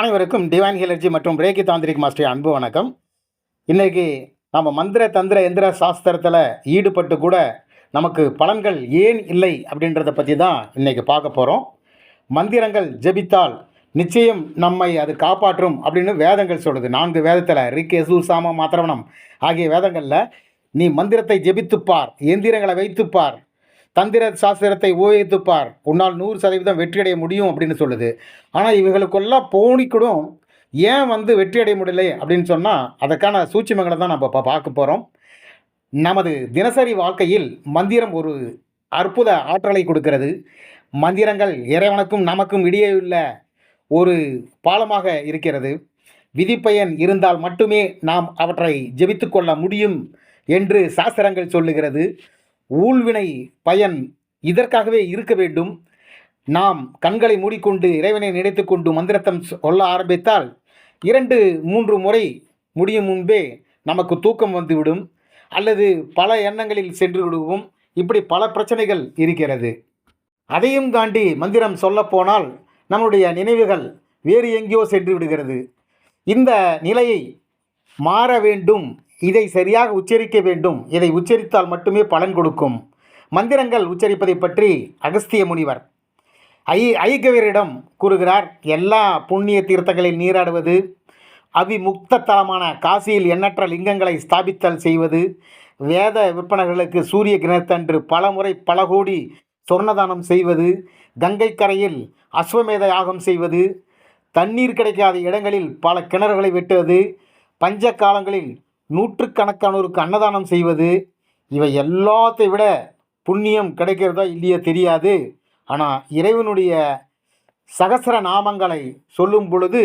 அனைவருக்கும் டிவைன் ஹிலர்ஜி மற்றும் Reiki tantric master அன்பு வணக்கம். இன்றைக்கி நம்ம மந்திர தந்திர எந்திர சாஸ்திரத்தில் ஈடுபட்டு கூட நமக்கு பலன்கள் ஏன் இல்லை அப்படின்றத பற்றி தான் இன்றைக்கி பார்க்க போகிறோம் மந்திரங்கள் ஜெபித்தால் நிச்சயம் நம்மை அது காப்பாற்றும் அப்படின்னு வேதங்கள் சொல்லுது. நான்கு வேதத்தில் ரிக் எசு சாம மாத்திரவனம் ஆகிய வேதங்களில் நீ மந்திரத்தை ஜெபித்துப்பார் எந்திரங்களை வைத்துப்பார் தந்திர சாஸ்திரத்தை உபயோகித்துப்பார் உன்னால் நூறு சதவீதம் வெற்றியடைய முடியும் அப்படின்னு சொல்லுது. ஆனால் இவங்களுக்கெல்லாம் போனிக்கூடும் ஏன் வந்து வெற்றியடைய முடியலை அப்படின்னு சொன்னால் அதற்கான சூட்சிமங்களை தான் நம்ம இப்போ பார்க்க போகிறோம் நமது தினசரி வாழ்க்கையில் மந்திரம் ஒரு அற்புத ஆற்றலை கொடுக்கிறது. மந்திரங்கள் இறைவனுக்கும் நமக்கும் இடையே உள்ள ஒரு பாலமாக இருக்கிறது. விதிப்பயன் இருந்தால் மட்டுமே நாம் அவற்றை ஜெபித்து கொள்ள முடியும் என்று சாஸ்திரங்கள் சொல்லுகிறது. ஊழ்வினை பயன் இதற்காகவே இருக்க வேண்டும். நாம் கண்களை மூடிக்கொண்டு இறைவனை நினைத்து கொண்டு மந்திரத்தம் சொல்ல ஆரம்பித்தால் இரண்டு மூன்று முறை முடியும் முன்பே நமக்கு தூக்கம் வந்துவிடும். அல்லது பல எண்ணங்களில் சென்று விடுவோம். இப்படி பல பிரச்சனைகள் இருக்கிறது. அதையும் தாண்டி மந்திரம் சொல்லப்போனால் நம்முடைய நினைவுகள் வேறு எங்கேயோ சென்று விடுகிறது. இந்த நிலையை மாற வேண்டும் இதை சரியாக உச்சரிக்க வேண்டும். இதை உச்சரித்தால் மட்டுமே பலன் கொடுக்கும். மந்திரங்கள் உச்சரிப்பதை பற்றி அகஸ்திய முனிவர் ஐ ஐகவரிடம் கூறுகிறார் எல்லா புண்ணிய தீர்த்தங்களில் நீராடுவது அவிமுக்த தலமான காசியில் எண்ணற்ற லிங்கங்களை ஸ்தாபித்தல் செய்வது வேத விற்பனர்களுக்கு சூரிய கிரகத்தன்று பல முறை பல கோடி சொர்ணதானம் செய்வது கங்கை கரையில் அஸ்வமேத யாகம் செய்வது தண்ணீர் கிடைக்காத இடங்களில் பல கிணறுகளை வெட்டுவது பஞ்ச காலங்களில் நூற்றுக்கணக்கானோருக்கு அன்னதானம் செய்வது இவை எல்லாத்தை விட புண்ணியம் கிடைக்கிறதா இல்லையோ தெரியாது. ஆனால் இறைவனுடைய சகசர நாமங்களை சொல்லும் பொழுது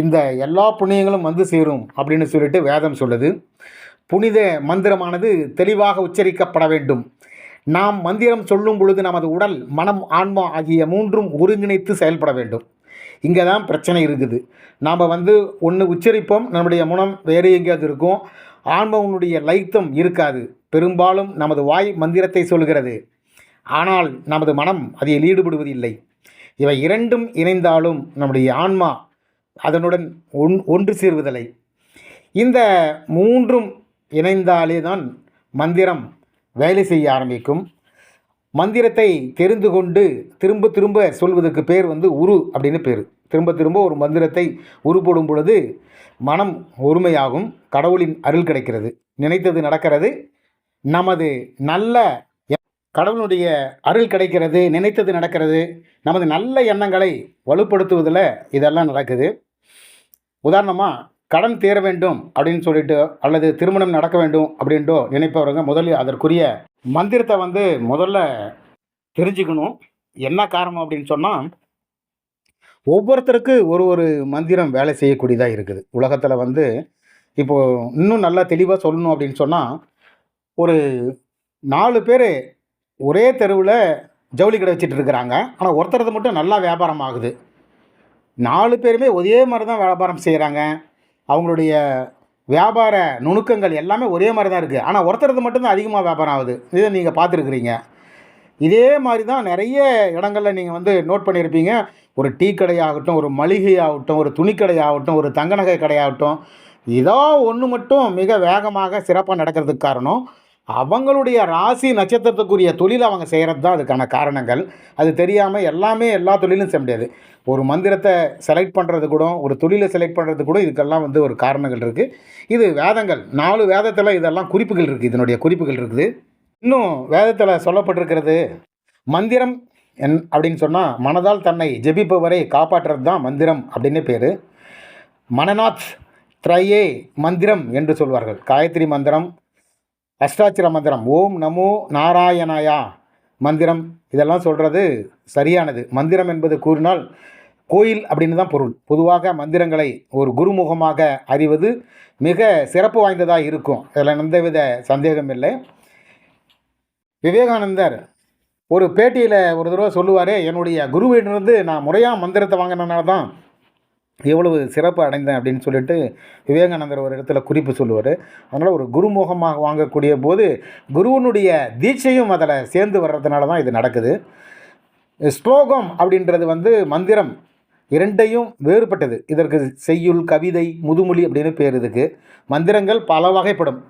இந்த எல்லா புண்ணியங்களும் வந்து சேரும் அப்படின்னு சொல்லிட்டு வேதம் சொல்லுது. புனித மந்திரமானது தெளிவாக உச்சரிக்கப்பட வேண்டும். நாம் மந்திரம் சொல்லும் பொழுது நமது உடல் மனம் ஆன்மா ஆகிய மூன்றும் ஒருங்கிணைத்து செயல்பட வேண்டும். இங்கே தான் பிரச்சனை இருக்குது. நாம் வந்து ஒன்று உச்சரிப்போம் நம்முடைய முனம் வேறு எங்கேயாவது இருக்கும். ஆன்மவனுடைய லைத்தம் இருக்காது. பெரும்பாலும் நமது வாய் மந்திரத்தை சொல்கிறது. ஆனால் நமது மனம் அதில் ஈடுபடுவதில்லை. இவை இரண்டும் இணைந்தாலும் நம்முடைய ஆன்மா அதனுடன் ஒன் ஒன்று சேர்வதில்லை. இந்த மூன்றும் இணைந்தாலே தான் மந்திரம் வேலை செய்ய ஆரம்பிக்கும். மந்திரத்தை தெரிந்து கொண்டு திரும்ப திரும்ப சொல்வதற்கு பேர் வந்து உரு அப்படின்னு பேர். திரும்ப திரும்ப ஒரு மந்திரத்தை உரு போடும் பொழுது மனம் ஒருமையாகும் கடவுளின் அருள் கிடைக்கிறது. நினைத்தது நடக்கிறது. நமது நல்ல எ- கடவுளுடைய அருள் கிடைக்கிறது நினைத்தது நடக்கிறது. நமது நல்ல எண்ணங்களை வலுப்படுத்துவதில் இதெல்லாம் நடக்குது. உதாரணமாக கடன் தீர வேண்டும் அப்படின்னு சொல்லிட்டு அல்லது திருமணம் நடக்க வேண்டும் அப்படின்ட்டு நினைப்பவருங்க முதலில் அதற்குரிய மந்திரத்தை வந்து முதல்ல தெரிஞ்சுக்கணும். என்ன காரணம் அப்படின்னு சொன்னால் ஒவ்வொருத்தருக்கு ஒரு ஒரு மந்திரம் வேலை செய்யக்கூடியதாக இருக்குது. உலகத்தில் வந்து இப்போது இன்னும் நல்லா தெளிவாக சொல்லணும் அப்படின்னு சொன்னால் ஒரு நாலு பேர் ஒரே தெருவில் ஜவுளி கடை வச்சுட்டு இருக்கிறாங்க. ஆனால் ஒருத்தரது மட்டும் நல்லா வியாபாரம் ஆகுது. நாலு பேருமே ஒரே மாதிரி தான் வியாபாரம் செய்கிறாங்க அவங்களுடைய வியாபார நுணுக்கங்கள் எல்லாமே ஒரே மாதிரி தான் இருக்குது ஆனால் ஒருத்தரது மட்டும்தான் அதிகமாக வியாபாரம் ஆகுது. இதை நீங்கள் பார்த்துருக்குறீங்க. இதே மாதிரி தான் நிறைய இடங்களில் நீங்கள் வந்து நோட் பண்ணியிருப்பீங்க. ஒரு டீ கடையாகட்டும் ஒரு மளிகை ஆகட்டும் ஒரு துணிக்கடை ஆகட்டும் ஒரு தங்க நகை கடையாகட்டும். இதோ ஒன்று மட்டும் மிக வேகமாக சிறப்பாக நடக்கிறதுக்கு காரணம். அவங்களுடைய ராசி நட்சத்திரத்துக்குரிய தொழில் அவங்க செய்கிறது தான் அதுக்கான காரணங்கள். அது தெரியாமல் எல்லாமே எல்லா தொழிலும் செய்ய முடியாது. ஒரு மந்திரத்தை செலக்ட் பண்ணுறது கூட ஒரு தொழிலை செலக்ட் பண்ணுறது கூட இதுக்கெல்லாம் வந்து ஒரு காரணங்கள் இருக்குது இது வேதங்கள். நாலு வேதத்தில் இதெல்லாம் குறிப்புகள் இருக்குது இதனுடைய குறிப்புகள் இருக்குது. இன்னும் வேதத்தில் சொல்லப்பட்டிருக்கிறது மந்திரம் என் அப்படின்னு சொன்னால் மனதால் தன்னை ஜெபிப்பவரை காப்பாற்றுறது தான் மந்திரம் அப்படின்னு பேர். மனநாத் த்ரையே மந்திரம் என்று சொல்வார்கள். காயத்ரி மந்திரம் அஷ்டாச்சிர மந்திரம். ஓம் நமோ நாராயணாயா. மந்திரம். இதெல்லாம் சொல்கிறது சரியானது. மந்திரம் என்பது கூறினால் கோயில் அப்படின்னு தான் பொருள். பொதுவாக மந்திரங்களை ஒரு குருமுகமாக அறிவது மிக சிறப்பு வாய்ந்ததாக இருக்கும். அதில் எந்தவித சந்தேகம் இல்லை. விவேகானந்தர் ஒரு பேட்டியில் ஒரு தடவை சொல்லுவார் என்னுடைய குருவிலிருந்து நான் முறையாக மந்திரத்தை வாங்கினனால தான் எவ்வளவு சிறப்பு அடைந்தேன் அப்படின்னு சொல்லிட்டு விவேகானந்தர் ஒரு இடத்துல குறிப்பு சொல்லுவார். அதனால் ஒரு குருமுகமாக வாங்கக்கூடிய போது குருவனுடைய தீட்சையும் அதில் சேர்ந்து வர்றதுனால தான் இது நடக்குது. ஸ்லோகம் அப்படின்றது வந்து மந்திரம் இரண்டையும் வேறுபட்டது. இதற்கு செய்யுள் கவிதை முதுமொழி அப்படின்னு பேர் இதுக்கு மந்திரங்கள் பல வகைப்படும்.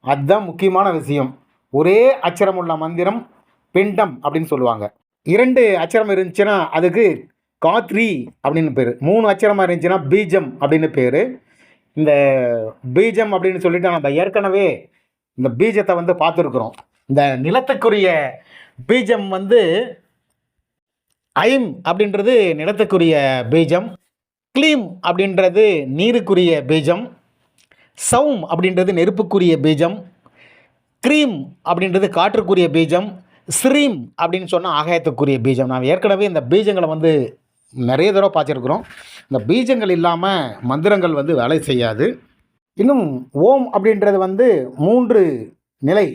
அதுதான் முக்கியமான விஷயம். ஒரே அச்சரம் உள்ள மந்திரம் பிண்டம் அப்படின்னு சொல்லுவாங்க. இரண்டு அச்சரம் இருந்துச்சுன்னா அதுக்கு காத்ரி அப்படின்னு பேர். மூணு அச்சரமாக இருந்துச்சுன்னா பீஜம் அப்படின்னு பேர். இந்த பீஜம் அப்படின்னு சொல்லிட்டு நம்ம ஏற்கனவே இந்த பீஜத்தை வந்து பார்த்துருக்குறோம். இந்த நிலத்துக்குரிய பீஜம் வந்து ஐம் அப்படின்றது நிலத்துக்குரிய பீஜம். க்ளீம் அப்படின்றது நீருக்குரிய பீஜம். சவும் அப்படின்றது நெருப்புக்குரிய பீஜம். க்ரீம் அப்படின்றது காற்றுக்குரிய பீஜம். ஸ்ரீம் அப்படின்னு சொன்னால் ஆகாயத்துக்குரிய பீஜம். நாம் ஏற்கனவே இந்த பீஜங்களை வந்து நிறைய தடவை பார்த்துருக்குறோம். இந்த பீஜங்கள் இல்லாமல் மந்திரங்கள் வந்து வேலை செய்யாது. இன்னும் ஓம் அப்படின்றது வந்து மூன்று நிலை.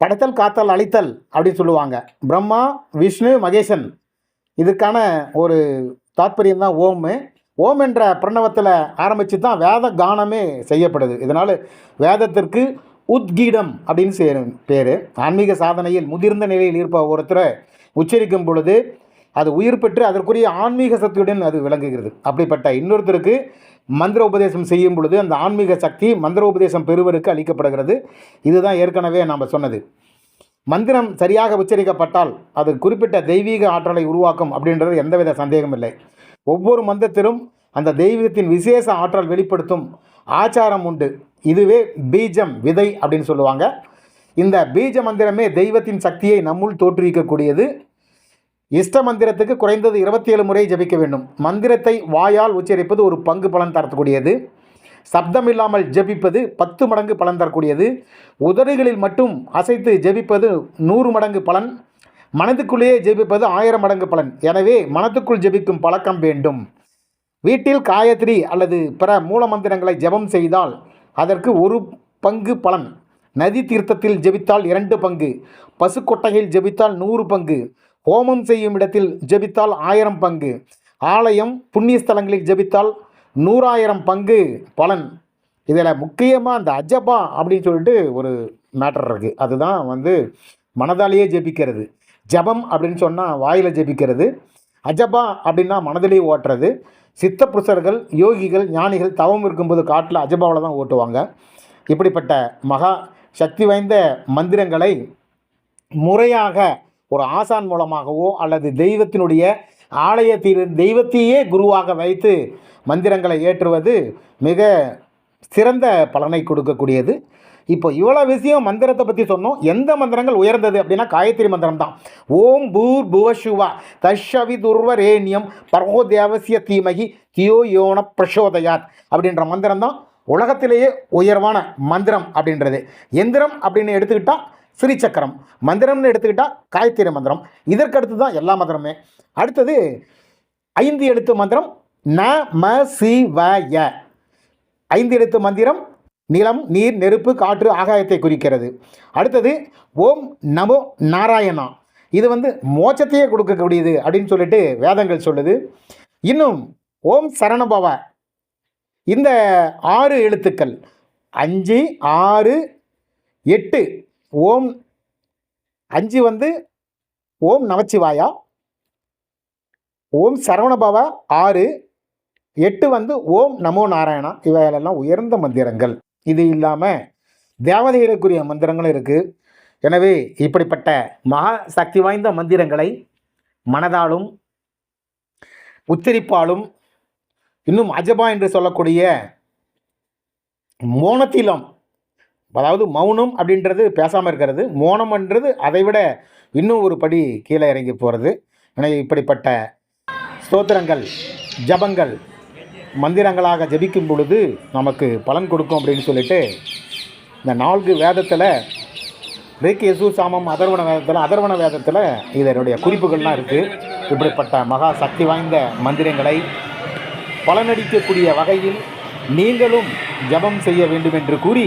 படைத்தல் காத்தல் அழித்தல் அப்படின்னு சொல்லுவாங்க. பிரம்மா விஷ்ணு மகேசன். இதுக்கான ஒரு தாற்பயம் தான் ஓமு. ஓம் என்ற பிரணவத்தில் ஆரம்பித்து தான் வேத கானமே செய்யப்படுது. இதனால் வேதத்திற்கு உத்கீடம் அப்படின்னு பேர். ஆன்மீக சாதனையில் முதிர்ந்த நிலையில் இருப்ப ஒருத்தரை உச்சரிக்கும் பொழுது அது உயிர் பெற்று அதற்குரிய ஆன்மீக சக்தியுடன் அது விளங்குகிறது. அப்படிப்பட்ட இன்னொருத்தருக்கு மந்திர உபதேசம் செய்யும் பொழுது அந்த ஆன்மீக சக்தி மந்திர உபதேசம் பெறுவருக்கு அளிக்கப்படுகிறது. இதுதான் ஏற்கனவே நாம் சொன்னது. மந்திரம் சரியாக உச்சரிக்கப்பட்டால் அது குறிப்பிட்ட தெய்வீக ஆற்றலை உருவாக்கும் அப்படின்றது எந்தவித சந்தேகம் இல்லை. ஒவ்வொரு மந்திரத்திலும் அந்த தெய்வீகத்தின் விசேஷ ஆற்றல் வெளிப்படுத்தும் ஆச்சாரம் உண்டு. இதுவே பீஜம் விதை அப்படின்னு சொல்லுவாங்க. இந்த பீஜ மந்திரமே தெய்வத்தின் சக்தியை நம்முள் தோற்றுவிக்கக்கூடியது. இஷ்ட மந்திரத்துக்கு குறைந்தது இருபத்தி ஏழு முறை ஜபிக்க வேண்டும். மந்திரத்தை வாயால் உச்சரிப்பது ஒரு பங்கு பலன் தரக்கூடியது. சப்தம் இல்லாமல் ஜபிப்பது பத்து மடங்கு பலன் தரக்கூடியது. உதடுகளில் மட்டும் அசைத்து ஜபிப்பது நூறு மடங்கு பலன். மனதுக்குள்ளேயே ஜெபிப்பது ஆயிரம் மடங்கு பலன். எனவே மனத்துக்குள் ஜெபிக்கும் பழக்கம் வேண்டும். வீட்டில் காயத்ரி அல்லது பிற மூல மந்திரங்களை ஜெபம் செய்தால் அதற்கு ஒரு பங்கு பலன். நதி தீர்த்தத்தில் ஜெபித்தால் இரண்டு பங்கு. பசுக்கொட்டையில் ஜெபித்தால் நூறு பங்கு. ஹோமம் செய்யும் இடத்தில் ஜெபித்தால் ஆயிரம் பங்கு. ஆலயம் புண்ணிய ஸ்தலங்களில் ஜெபித்தால் நூறாயிரம் பங்கு பலன். இதில் முக்கியமாக அந்த அஜபா அப்படின்னு சொல்லிட்டு ஒரு மேட்டர் இருக்குது அதுதான் வந்து மனதாலேயே ஜெபிக்கிறது. ஜபம் அப்படின்னு சொன்னால் வாயில் ஜெபிக்கிறது. அஜபா அப்படின்னா மனதிலேயே ஓட்டுறது. சித்த புருஷர்கள் யோகிகள் ஞானிகள் தவம் இருக்கும்போது காட்டில் அஜபாவில் தான் ஓட்டுவாங்க. இப்படிப்பட்ட மகா சக்தி வாய்ந்த மந்திரங்களை முறையாக ஒரு ஆசான் மூலமாகவோ அல்லது தெய்வத்தினுடைய ஆலயத்தில் தெய்வத்தையே குருவாக வைத்து மந்திரங்களை ஏற்றுவது மிக சிறந்த பலனை கொடுக்கக்கூடியது. இப்போ இவ்வளோ விஷயம் மந்திரத்தை பற்றி சொன்னோம். எந்த மந்திரங்கள் உயர்ந்தது அப்படின்னா காயத்ரி மந்திரம் தான். ஓம் பூர் புவசுவா தஷவி துர்வரேணியம் பரோ தேவசிய தீமகி தியோ யோன பிரசோதயாத் அப்படின்ற மந்திரம் தான் உலகத்திலேயே உயர்வான மந்திரம் அப்படின்றது. எந்திரம் அப்படின்னு எடுத்துக்கிட்டால் ஸ்ரீசக்கரம். மந்திரம்னு எடுத்துக்கிட்டால் காயத்திரி மந்திரம். இதற்கு அடுத்து தான் எல்லா மந்திரமே. அடுத்தது ஐந்து எழுத்து மந்திரம் ந ம சி வ ய. ஐந்து எழுத்து மந்திரம் நிலம் நீர் நெருப்பு காற்று ஆகாயத்தை குறிக்கிறது. அடுத்தது ஓம் நமோ நாராயணா. இது வந்து மோட்சத்தையே கொடுக்கக்கூடியது அப்படின்னு சொல்லிட்டு வேதங்கள் சொல்லுது. இன்னும் ஓம் சரணபவ. இந்த ஆறு எழுத்துக்கள் அஞ்சு ஆறு எட்டு ஓம் அஞ்சு வந்து ஓம் நமச்சிவாயா. ஓம் சரவணபவ ஆறு. எட்டு வந்து ஓம் நமோ நாராயணா. இவைகளெல்லாம் உயர்ந்த மந்திரங்கள். இது இல்லாமல் தேவதைகளுக்குரிய மந்திரங்களும் இருக்குது எனவே இப்படிப்பட்ட மகா சக்தி வாய்ந்த மந்திரங்களை மனதாலும் உச்சரிப்பாலும் இன்னும் அஜபா என்று சொல்லக்கூடிய மோனத்திலம் அதாவது மௌனம் அப்படின்றது பேசாமல் இருக்கிறது மோனம்ன்றது அதை விட இன்னும் ஒரு படி கீழே இறங்கி போகிறது எனவே இப்படிப்பட்ட ஸ்தோத்திரங்கள் ஜபங்கள் மந்திரங்களாக ஜபிக்கும் பொழுது நமக்கு பலன் கொடுக்கும் அப்படின்னு சொல்லிட்டு இந்த நான்கு வேதத்தில் ரேக்கி யசு சாமம் அதர்வன வேதத்தில் அதர்வன வேதத்தில் இதனுடைய குறிப்புகள்லாம் இருக்குது இப்படிப்பட்ட மகா சக்தி வாய்ந்த மந்திரங்களை பலனடிக்கக்கூடிய வகையில் நீங்களும் ஜபம் செய்ய வேண்டும் என்று கூறி